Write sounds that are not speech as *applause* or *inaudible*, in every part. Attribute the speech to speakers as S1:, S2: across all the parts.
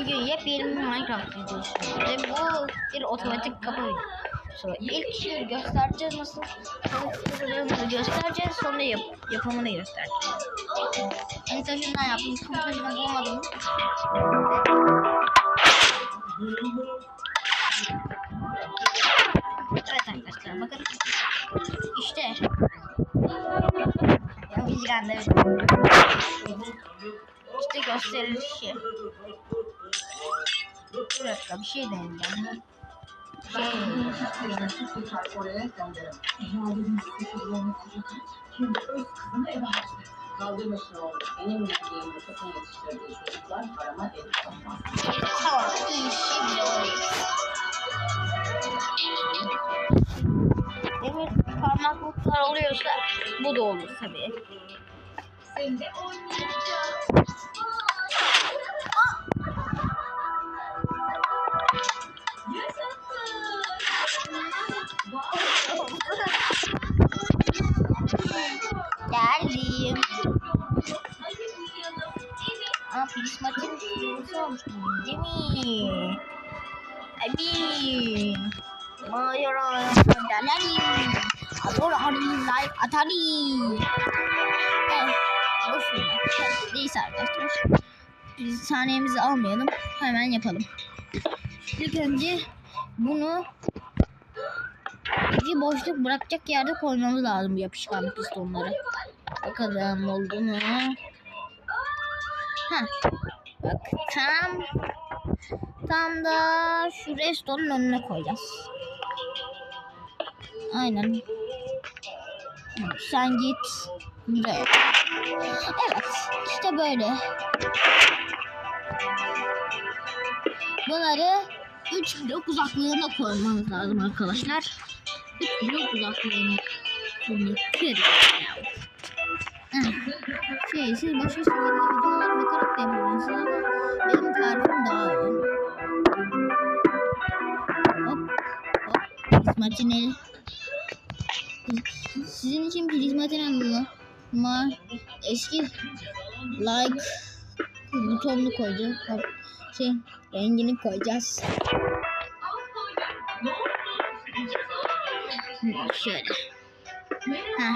S1: Bugün yepyeni bir Minecraft videosu ve bu bir otomatik kapı videosu. İlk şimdi göstereceğiz nasıl çalıştırıldığımızı göstereceğiz sonra yap yapımını göstereceğiz. En taşından yaptım, kum taşından bulmadım. Evet arkadaşlar bakın. İşte. Ya bizden de işte gösterilişi. Bir dakika bir şey deneyeceğim. Şey,
S2: el konmaz.
S1: tamam iyi. Demir parmaklıklar oluyorsa bu da olur tabii.
S2: Sen de
S1: Geldim. Kırmızı olmuş bunun, değil mi? Abi. Mayra. Dalalim. Ador arayın like atarım. Eh, boş ver. Neyse arkadaşlar. Biz saniyemizi almayalım. Hemen yapalım. İlk önce bunu bir boşluk bırakacak yerde koymamız lazım bu yapışkan pistonları. Bakalım oldu mu? Ha. Bak tam tam da şu restoranın önüne koyacağız. Aynen. Sen git buraya. Evet, işte böyle. Bunları 3 blok uzaklığına koymamız lazım arkadaşlar. 3 blok uzaklığına. Şimdi kır. Şey, siz başka şekilde prizmatine. Sizin için prizmatine mi? Ama eski like butonunu koyacağız. Hop, Şey, rengini koyacağız. Şöyle. Ha.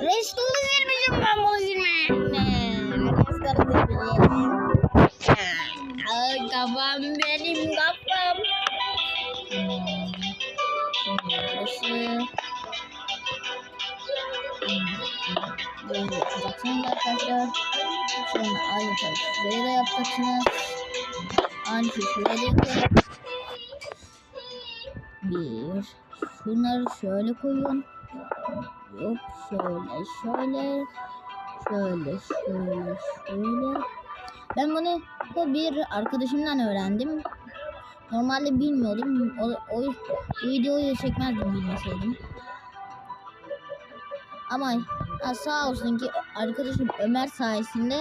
S1: Restoru silmişim ben bunu. Ay kafam benim kafam. Hmm, Böyle yapacaksınız arkadaşlar. Sonra aynı şuraya da yapacaksınız. Aynı şuraya da yapın. Bir. Şunları şöyle koyun. Yok şöyle şöyle. Şöyle şöyle şöyle. Ben bunu bir arkadaşımdan öğrendim. Normalde bilmiyordum. O, o, videoyu çekmezdim bilmeseydim. Ama ha, sağ olsun ki arkadaşım Ömer sayesinde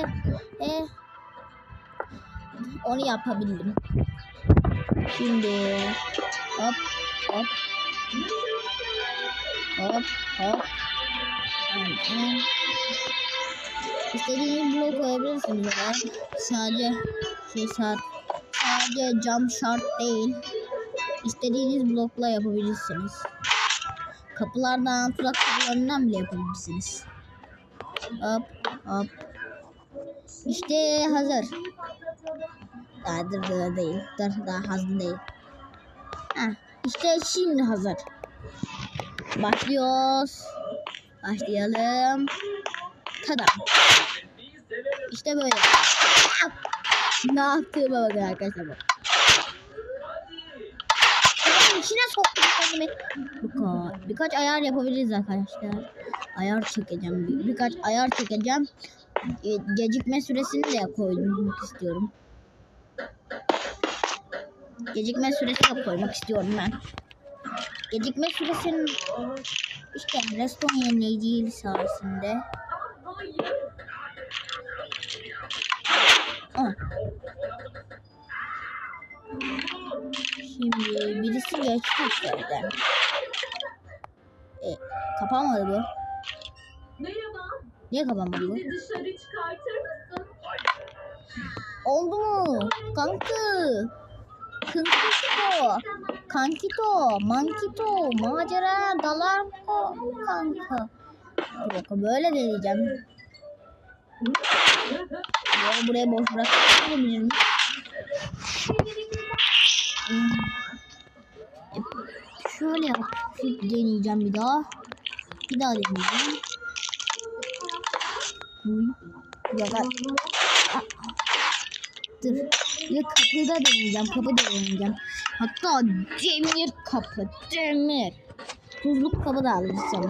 S1: e, onu yapabildim. Şimdi hop hop hop hop Aynen. İstediğiniz blok koyabilirsiniz sadece şey saat sadece cam şart değil. İstediğiniz blokla yapabilirsiniz. Kapılardan, tuzak kapılarından bile yapabilirsiniz. Hop hop. İşte hazır. Daha dur dur değil. Dur daha hazır değil. Heh, işte şimdi hazır. Başlıyoruz. Başlayalım. Tada. İşte böyle. Ne yaptığıma bakın arkadaşlar bak. İçine soktum kendimi. Birkaç, birkaç ayar yapabiliriz arkadaşlar. Ayar çekeceğim. Bir, birkaç ayar çekeceğim. E, Gecikme süresini de koymak istiyorum. Gecikme süresi de koymak istiyorum ben. Gecikme süresinin işte restoran yenileyici sayesinde. Şimdi birisi geçti içeriden. E, kapanmadı bu.
S3: Merhaba,
S1: Niye kapanmadı bu?
S3: dışarı çıkartır mısın?
S1: Oldu mu? Kanka. Kankito. Kankito. Mankito. Macera dalar ko kanka. Dur bakalım böyle deneyeceğim. *laughs* Böyle buraya boş bırakabilirim. Hmm. Şöyle yapıp deneyeceğim bir daha. Bir daha deneyeceğim. Uy. Ya ben... Aa. Dur. Ya kapıda deneyeceğim. Kapı da deneyeceğim. Hatta demir kapı. Demir. Tuzluk kapı da alırız sana.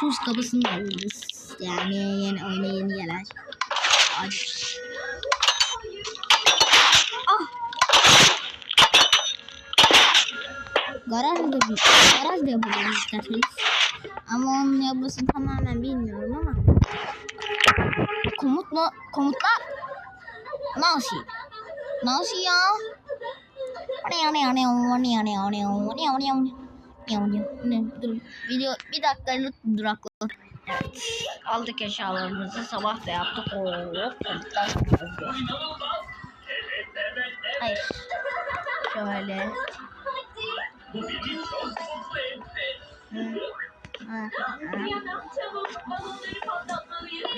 S1: Tuz kapısını da alırız. Yani yeni oyuna yeni gelen. Hadi. Ah! Garaj bir garaj da yapabiliriz isterseniz. Ama onun yapısını tamamen bilmiyorum ama. Komut mu? Komutlar Nasıl? Nasıl ya? Video bir dakikalık durakla. Evet. Aldık eşyalarımızı sabah da yaptık. Oo, komutlar Hayır. Şöyle.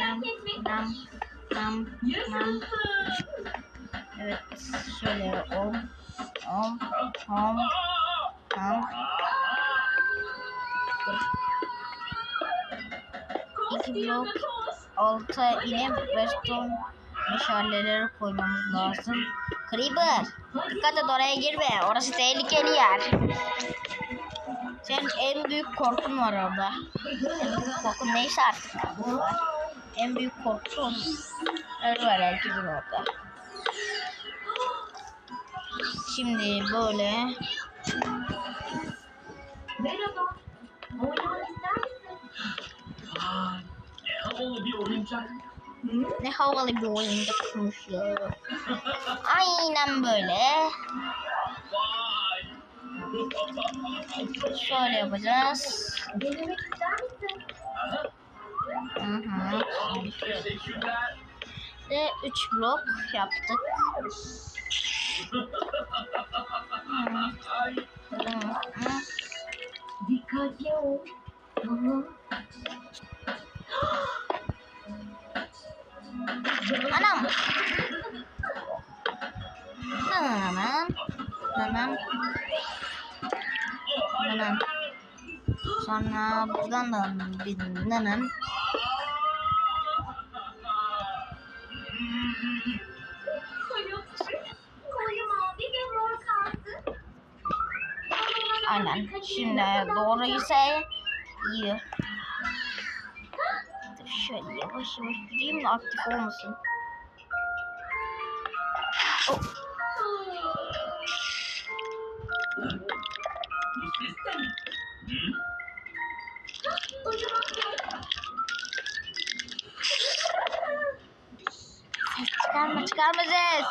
S1: Nam, nam, nam, nam. Evet, şöyle om, om, om, om. İki blok alta inip redstone meşaleleri koymamız lazım. Creeper, dikkat et oraya girme. Orası tehlikeli yer. Senin en büyük korkun var orada. En büyük korkun neyse artık. En büyük korkun öyle var herkesin orada. Şimdi böyle
S3: Merhaba.
S4: Ne havalı bir oyuncak.
S1: ne havalı bir oyuncakmış ya. Aynen böyle. Şöyle yapacağız. Hı hı. Ve 3 blok yaptık.
S3: Dikkatli ol.
S1: Anam. Nananam. Nanam. Nanam. Sonra buradan da bir
S3: kaldı.
S1: Aynen. Şimdi doğru ise iyi. Dur şöyle yavaş yavaş gideyim de aktif olmasın. Oh. çıkarma çıkarma ses.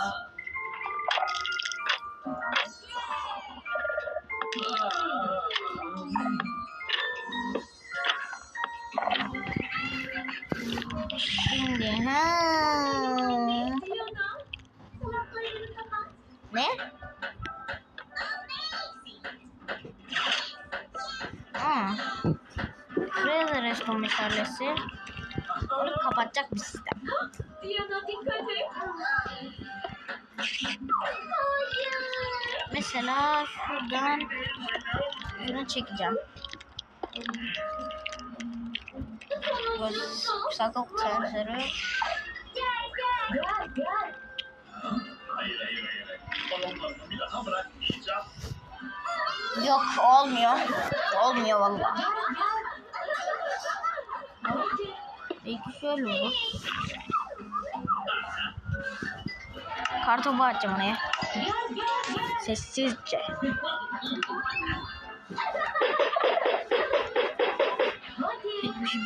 S1: Buraya da reston meşalesi. Onu kapatacak bir sistem. Mesela şuradan bunu çekeceğim. Sakın sensörü.
S3: Gel gel.
S4: Balonlarını bir daha bırakmayacağım.
S1: Yok olmuyor. Olmuyor vallahi. Belki şöyle olur. Kartopu açacağım oraya. Sessizce.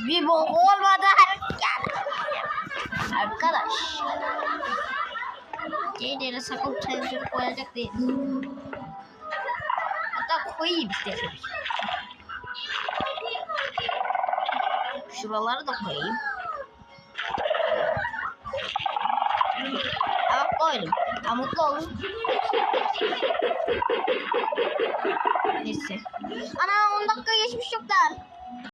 S1: Bir bok olmadı. Arkadaş. Şeyleri sakın sensörü koyacak değil. Hatta koyayım istedim. Şuraları da koyayım. koydum. Ya mutlu olun. Neyse. Ana 10 dakika geçmiş çoktan.